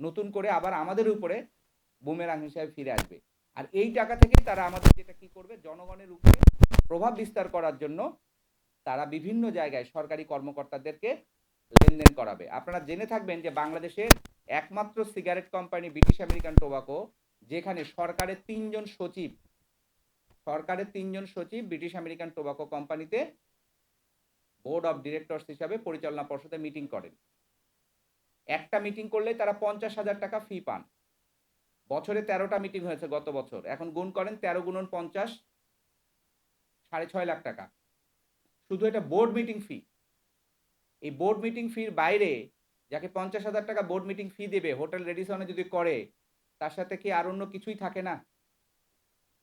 নতুন করে আবার আমাদের উপরে বুমেরাং হিসাবে ফিরে আসবে। আর এই টাকা থেকেই তারা আমাদের যেটা কি করবে, জনগণের উপরে প্রভাব বিস্তার করার জন্য তারা বিভিন্ন জায়গায় সরকারি কর্মকর্তাদেরকে লেনদেন করাবে। আপনারা জেনে থাকবেন যে বাংলাদেশের একমাত্র cigarette company British American tobacco যেখানে সরকারের তিনজন সচিব, সরকারের তিনজন সচিব ব্রিটিশ আমেরিকান টোবাকো কোম্পানিতে বোর্ড অফ ডিরেক্টরস হিসাবে পরিচালনা পর্ষদে মিটিং করেন। একটা মিটিং করলে তারা পঞ্চাশ হাজার টাকা ফি পান। বছরে তেরোটা মিটিং হয়েছে গত বছর। এখন গুণ করেন তেরো গুণন পঞ্চাশ, সাড়ে ছয় লাখ টাকা। শুধু এটা বোর্ড মিটিং ফি এই বোর্ড মিটিং ফির বাইরে যাকে পঞ্চাশ হাজার টাকা বোর্ড মিটিং ফি দেবে হোটেল রেডিসনে যদি করে, তার সাথে কি আর অন্য কিছুই থাকে না?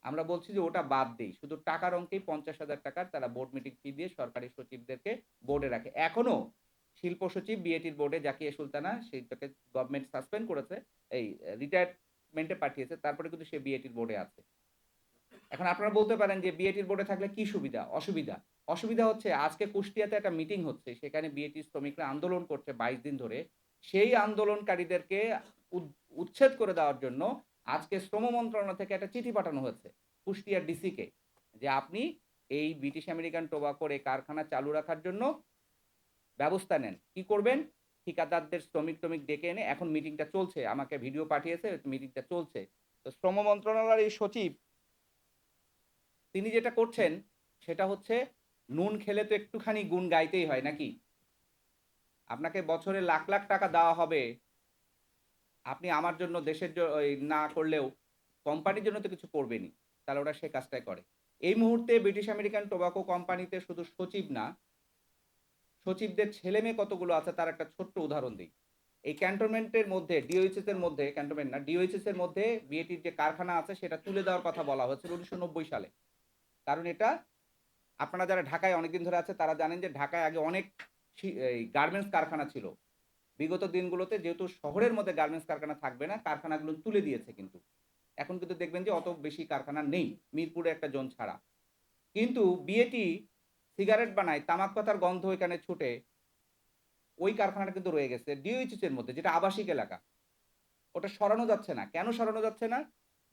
আমরা বলছি যে ওটা বাদ দিই। শুধু টাকার অঙ্কেই পঞ্চাশ হাজার টাকার তারা বোর্ড মিটিং ফি দিয়ে সরকারি সচিবদেরকে বোর্ডে রাখে। এখনও শিল্প সচিব বিএটির বোর্ডে জাকিয়া সুলতানা, সেইটাকে গভর্নমেন্ট সাসপেন্ড করেছে, এই রিটায়ারমেন্টে পাঠিয়েছে, তারপরে কিন্তু সে বিএটির বোর্ডে আছে। এখন আপনারা বলতে পারেন যে বিএটির বোর্ডে থাকলে কি সুবিধা? অসুবিধা। অসুবিধা হচ্ছে, আজকে কুষ্টিয়াতে একটা মিটিং হচ্ছে, সেখানে বিএটি শ্রমিকরা আন্দোলন করছে বাইশ দিন ধরে। সেই আন্দোলনকারীদেরকে উচ্ছেদ করে দেওয়ার জন্য আজকে শ্রম মন্ত্রণালয় থেকে একটা চিঠি পাঠানো হয়েছে কুষ্টিয়ার ডিসিকে যে আপনি এই ব্রিটিশ আমেরিকান টোবাকোর এই কারখানা চালু রাখার জন্য ব্যবস্থা নেন। কি করবেন? ঠিকাদারদের শ্রমিক টমিক ডেকে এনে এখন মিটিংটা চলছে, আমাকে ভিডিও পাঠিয়েছে মিটিংটা চলছে। তো শ্রম মন্ত্রণালয়ের এই সচিব, তিনি যেটা করছেন, সেটা হচ্ছে নুন খেলে তো একটুখানি গুণ গাইতেই হয় নাকি? আপনাকে বছরে লাখ লাখ টাকা দেওয়া হবে। আপনি আমার জন্য দেশের না করলেও কোম্পানির জন্য তো কিছু করবেনই। তাহলে ওরা সে কাজটাই করে। এই মুহূর্তে ব্রিটিশ আমেরিকান টোবাকো কোম্পানিতে শুধু সচিব না সচিবদের ছেলে মেয়ে কতগুলো আছে তার একটা ছোট্ট উদাহরণ দিই। এই ক্যান্টনমেন্টের মধ্যে ডিওএইচএস এর মধ্যে, ক্যান্টনমেন্ট না ডিওএইচএস এর মধ্যে বিএটির যে কারখানা আছে সেটা তুলে দেওয়ার কথা বলা হয়েছিল উনিশশো নব্বই সালে। কারণ এটা আপনারা যারা ঢাকায় অনেকদিন ধরে আছে তারা জানেন যে ঢাকায় আগে অনেক গার্মেন্টস কারখানা ছিল। বিগত দিনগুলোতে যেহেতু শহরের মধ্যে গার্মেন্টস কারখানা থাকবে না, কারখানাগুলো তুলে দিয়েছে কিন্তু। এখন কিন্তু দেখবেন যে অত বেশি কারখানা নেই, মিরপুরে একটা জোন ছাড়া। কিন্তু বিএটি সিগারেট বানায়, তামাক পাতার গন্ধ এখানে ছুটে, ওই কারখানাটা কিন্তু রয়ে গেছে ডিওইচএস এর মধ্যে, যেটা আবাসিক এলাকা। ওটা সরানো যাচ্ছে না। কেন সরানো যাচ্ছে না?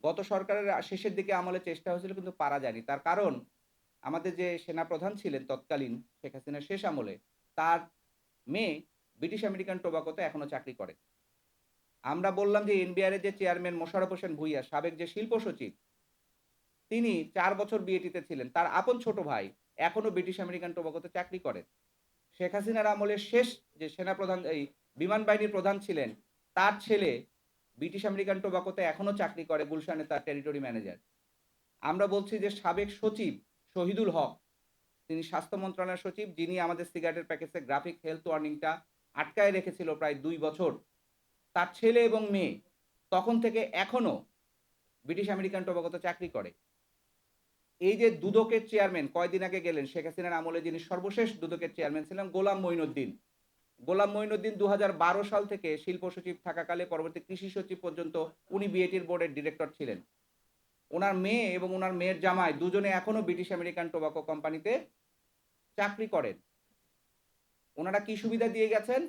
গত সরকারের শেষের দিকে আমলে চেষ্টা হয়েছিল, কিন্তু পারা যায়নি। তার কারণ, আমাদের যে সেনাপ্রধান ছিলেন তৎকালীন শেখ হাসিনার শেষ আমলে, তার মেয়ে ব্রিটিশ আমেরিকান টোবাকোতে এখনও চাকরি করে। আমরা বললাম যে এনবিআর যে চেয়ারম্যান মোশারফ হোসেন ভুইয়া, সাবেক যে শিল্প সচিব, তিনি চার বছর বিএটিতে ছিলেন। তার আপন ছোট ভাই এখনও ব্রিটিশ আমেরিকান টোবাকোতে চাকরি করেন। শেখ হাসিনার আমলের শেষ যে সেনাপ্রধান, এই বিমান বাহিনীর প্রধান ছিলেন, তার ছেলে ব্রিটিশ আমেরিকান টোবাকোতে এখনও চাকরি করে, গুলশানে তার টেরিটরি ম্যানেজার আমরা বলছি যে সাবেক সচিব শহীদুল হক, তিনি স্বাস্থ্য মন্ত্রণালয়ের সচিব, যিনি আমাদের সিগারেটের প্যাকেজে গ্রাফিক হেলথ ওয়ার্নিংটা আটকায় রেখেছিল প্রায় দুই বছর। তার ছেলে এবং মেয়ে তখন থেকে এখনও ব্রিটিশ আমেরিকান টোবাকোতে চাকরি করে। এই যে দুদকের চেয়ারম্যান কয়দিন আগে গেলেন? শেখ হাসিনার আমলে যিনি সর্বশেষ দুদকের চেয়ারম্যান ছিলেন, গোলাম মঈনুদ্দিন। গোলাম মঈনুদ্দিন দু সাল থেকে শিল্প সচিব থাকাকালে পরবর্তী কৃষি সচিব পর্যন্ত উনি বিএটির বোর্ডের ডিরেক্টর ছিলেন। ওনার মেয়ে এবং ওনার মেয়ের জামাই দুজনে এখনও ব্রিটিশ আমেরিকান টোবাকো কোম্পানিতে চাকরি করেন। ওনারা কি সুবিধা দিয়ে গেছেন?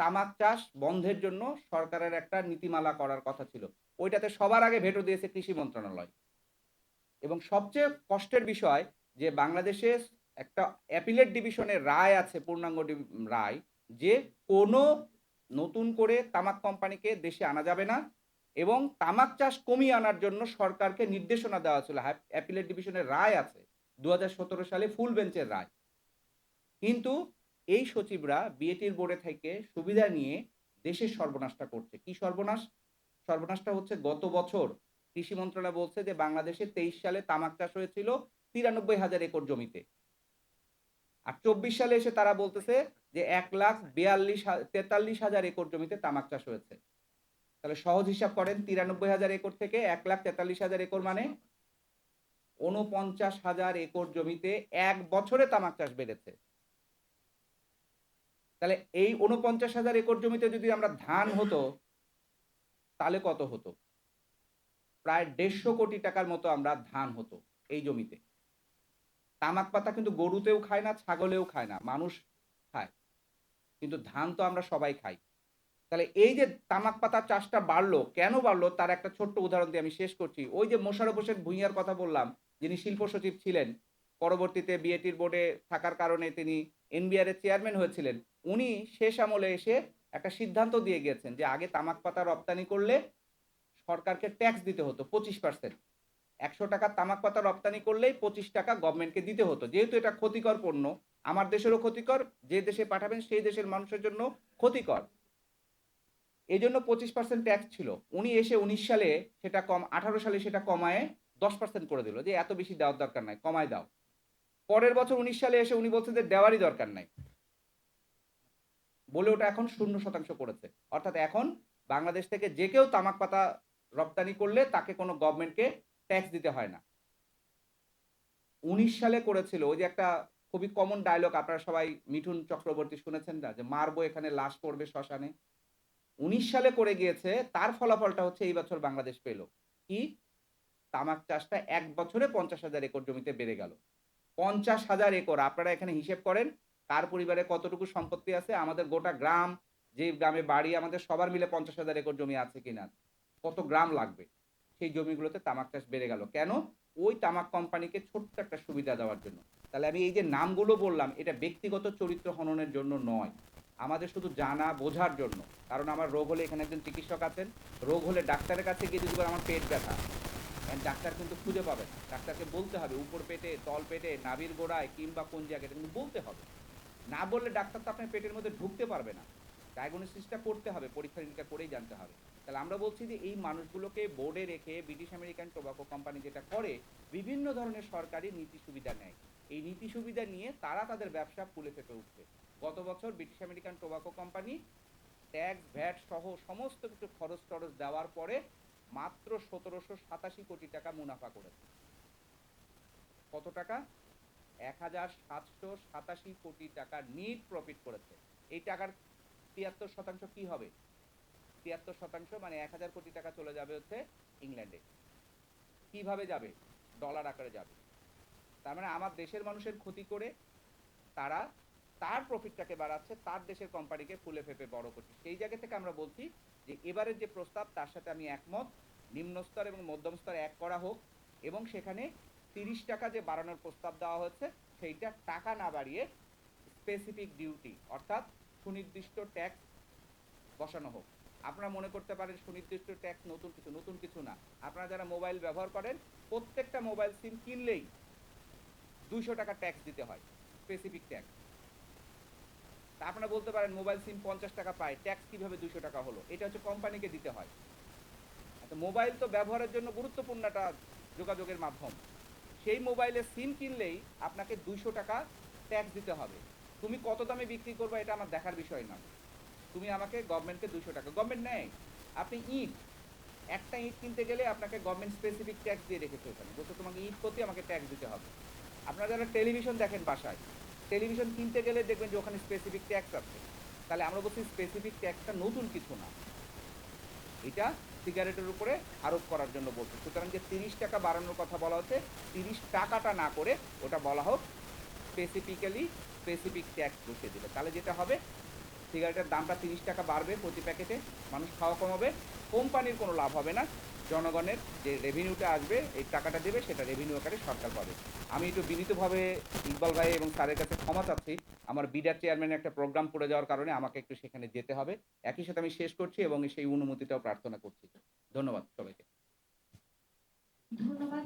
তামাক চাষ বন্ধের জন্য সরকারের একটা নীতিমালা করার কথা ছিল। ওইটাতে সবার আগে ভেটো দিয়েছে কৃষি মন্ত্রণালয়। এবং সবচেয়ে কষ্টের বিষয় যে বাংলাদেশে একটা অ্যাপিলেট ডিভিশনের রায় আছে, পূর্ণাঙ্গ রায়, যে কোনো নতুন করে তামাক কোম্পানিকে দেশে আনা যাবে না এবং তামাক চাষ কমিয়ে আনার জন্য সরকারকে নির্দেশনা দেওয়া ছিল অ্যাপিলেট ডিভিশনের রায় আছে দু হাজার সতেরো সালে ফুল বেঞ্চের রায়। কিন্তু এই সচিবরা বিএটির বোর্ডে থেকে সুবিধা নিয়ে দেশের সর্বনাশটা করছে। কি সর্বনাশ? সর্বনাশটা হচ্ছে গত বছর কৃষি মন্ত্রণালয় বলছে যে বাংলাদেশে তেইশ সালে তামাক চাষ হয়েছিল তিরানব্বই হাজার একর জমিতে। আর চব্বিশ সালে এসে তারা বলতেছে যে এক লাখ বিয়াল্লিশ তেতাল্লিশ হাজার একর জমিতে তামাক চাষ হয়েছে। তাহলে সহজ হিসাব করেন, তিরানব্বই হাজার একর থেকে এক লাখ তেতাল্লিশ হাজার একর মানে উনপঞ্চাশ হাজার একর জমিতে এক বছরে তামাক চাষ বেড়েছে। তাহলে এই উনপঞ্চাশ হাজার একর জমিতে যদি আমরা ধান হতো, তাহলে কত হতো? প্রায় দেড়শো কোটি টাকার মতো আমরা ধান হতো এই জমিতে। তামাক পাতা কিন্তু গরুতেও খায় না, ছাগলেও খায় না, মানুষ খায়। কিন্তু ধান তো আমরা সবাই খাই। তাহলে এই যে তামাক পাতা চাষটা বাড়লো, কেন বাড়লো? তার একটা ছোট্ট উদাহরণ দিয়ে আমি শেষ করছি। ওই যে মোশারফ হোসেন ভূঁইয়ার কথা বললাম, যিনি শিল্প সচিব ছিলেন, পরবর্তীতে বিএটির বোর্ডে থাকার কারণে তিনি এনবিআর এর চেয়ারম্যান হয়েছিলেন, উনি শেষ আমলে এসে একটা সিদ্ধান্ত দিয়ে গেছেন যে আগে তামাক পাতা রপ্তানি করলে সরকারকে ট্যাক্স দিতে হতো, পঁচিশ পার্সেন্ট একশো টাকা তামাক পাতা রপ্তানি করলেই পঁচিশ টাকা গভর্নমেন্টকে দিতে হতো। যেহেতু এটা ক্ষতিকর পণ্য, আমার দেশেরও ক্ষতিকর, যে দেশে পাঠাবেন সেই দেশের মানুষের জন্য ক্ষতিকর। এই জন্য পঁচিশ পার্সেন্ট ট্যাক্স ছিল। উনি এসে উনিশ সালে সেটা কম, আঠারো সালে সেটা কমায় দশ পার্সেন্ট করে দিল যে এত বেশি দেওয়ার দরকার নাই, কমায় দাও। পরের বছর উনিশ সালে এসে উনি বলছেন যে দেওয়ারই দরকার নাই। বলে ওটা এখন শূন্য শতাংশ করেছে। অর্থাৎ এখন বাংলাদেশ থেকে যে কেউ তামাক পাতা রপ্তানি করলে তাকে কোনো গভর্নমেন্টকে ট্যাক্স দিতে হয় না। উনিশ সালে করেছিল, ওই যে একটা খুবই কমন ডায়লগ আপনারা সবাই মিঠুন চক্রবর্তী শুনেছেন না? যে মারবো এখানে, লাশ পড়বে শ্মশানে। উনিশ সালে করে গিয়েছে, তার ফলাফলটা হচ্ছে এই বছর বাংলাদেশ পেল কি? তামাক চাষটা এক বছরে পঞ্চাশ হাজার একর জমিতে বেড়ে গেল। পঞ্চাশ হাজার একর, আপনারা এখানে হিসেব করেন, কার পরিবারে কতটুকু সম্পত্তি আছে? আমাদের গোটা গ্রাম, যে গ্রামে বাড়ি, আমাদের সবার মিলে পঞ্চাশ হাজার একর জমি আছে কিনা। কত গ্রাম লাগবে? সেই জমিগুলোতে তামাক চাষ বেড়ে গেল। কেন? ওই তামাক কোম্পানিকে ছোট্ট একটা সুবিধা দেওয়ার জন্য। তাহলে আমি এই যে নামগুলো বললাম, এটা ব্যক্তিগত চরিত্র হননের জন্য নয়। আমাদের শুধু জানা, বোঝার জন্য। কারণ আমার রোগ হলে এখানে একজন চিকিৎসক আছেন। রোগ হলে ডাক্তারের কাছে গিয়ে যদি আমার পেট ব্যথা ডাক্তার কিন্তু খুঁজে পাবে না। ডাক্তারকে বলতে হবে, উপর পেটে, তল পেটে, নাভির গোড়ায় কিংবা কোন জায়গায়? কিন্তু বলতে হবে। না বললে ডাক্তার তো আপনার পেটের মধ্যে ঢুকতে পারবে না। ডায়াগনোসিসটা করতে হবে পরীক্ষা নিরীক্ষা করেই জানতে হবে। তাহলে আমরা বলছি যে এই মানুষগুলোকে বোর্ডে রেখে ব্রিটিশ আমেরিকান টোবাকো কোম্পানি যেটা করে, বিভিন্ন ধরনের সরকারি নীতি সুবিধা নেয়। এই নীতি সুবিধা নিয়ে তারা তাদের ব্যবসা ফুলে ফেপে উঠছে। গত বছর British American tobacco company tax VAT সহ সমস্ত কিছু খরচ টরচ দেওয়ার পরে মাত্র সতেরোশো সাতাশি কোটি টাকা মুনাফা করেছে। কত টাকা? এক হাজার সাতশো সাতাশি কোটি টাকা নিট প্রফিট করেছে। এই টাকার তিয়াত্তর শতাংশ কি হবে? তিয়াত্তর শতাংশ মানে এক হাজার কোটি টাকা চলে যাবে হচ্ছে ইংল্যান্ডে। কীভাবে যাবে? ডলার আকারে যাবে। তার মানে আমার দেশের মানুষের ক্ষতি করে তারা তার প্রফিটটাকে বাড়াচ্ছে, তার দেশের কোম্পানিকে ফুলে ফেপে বড় করছে। সেই জায়গা থেকে আমরা বলছি যে এবারের যে প্রস্তাব, তার সাথে আমি একমত। নিম্ন স্তর এবং মধ্যম স্তর এক করা হোক এবং সেখানে তিরিশ টাকা যে বাড়ানোর প্রস্তাব দেওয়া হচ্ছে সেইটা টাকা না বাড়িয়ে স্পেসিফিক ডিউটি অর্থাৎ সুনির্দিষ্ট ট্যাক্স বসানো হোক। আপনারা মনে করতে পারেন সুনির্দিষ্ট ট্যাক্স নতুন কিছু নতুন কিছু না। আপনারা যারা মোবাইল ব্যবহার করেন, প্রত্যেকটা মোবাইল সিম কিনলেই দুইশো টাকা ট্যাক্স দিতে হয় স্পেসিফিক ট্যাক্স তা আপনারা বলতে পারেন মোবাইল সিম পঞ্চাশ টাকা পায় ট্যাক্স কীভাবে দুশো টাকা হলো? এটা হচ্ছে কোম্পানিকে দিতে হয়। আচ্ছা মোবাইল তো ব্যবহারের জন্য গুরুত্বপূর্ণ একটা যোগাযোগের মাধ্যম। সেই মোবাইলে সিম কিনলেই আপনাকে দুইশো টাকা ট্যাক্স দিতে হবে। তুমি কত দামে বিক্রি করবে এটা আমার দেখার বিষয় না তুমি আমাকে গভর্নমেন্টকে দুশো টাকা গভর্নমেন্ট নেয়। আপনি ইট, একটা ইট কিনতে গেলে আপনাকে গভর্নমেন্ট স্পেসিফিক ট্যাক্স দিয়ে রেখেছে ওখানে। বলছে তোমাকে ইট প্রতি আমাকে ট্যাক্স দিতে হবে। আপনারা যারা টেলিভিশন দেখেন বাসায় টেলিভিশন কিনতে গেলে দেখবেন যে ওখানে স্পেসিফিক ট্যাক্স আছে। তাহলে আমরা বলছি স্পেসিফিক ট্যাক্সটা নতুন কিছু না। এটা সিগারেটের উপরে আরোপ করার জন্য বলছে। সুতরাং যে তিরিশ টাকা বাড়ানোর কথা বলা হচ্ছে, তিরিশ টাকাটা না করে ওটা বলা হোক স্পেসিফিক্যালি স্পেসিফিক ট্যাক্স বসিয়ে দিলে তাহলে যেটা হবে সিগারেটের দামটা তিরিশ টাকা বাড়বে প্রতি প্যাকেটে, মানুষ খাওয়া কমাবে, কোম্পানির কোনো লাভ হবে না। জনগণের যে রেভিনিউটা আসবে, এই টাকাটা দেবে, সেটা রেভিনিউ আকারে সরকার পাবে। আমি একটু বিনীতভাবে ইকবাল ভাই এবং স্যারের কাছে ক্ষমা চাচ্ছি। আমার বিডার চেয়ারম্যানের একটা প্রোগ্রাম পড়ে যাওয়ার কারণে আমাকে একটু সেখানে যেতে হবে। একই সাথে আমি শেষ করছি এবং সেই অনুমতিটাও প্রার্থনা করছি। ধন্যবাদ সবাইকে। ধন্যবাদ।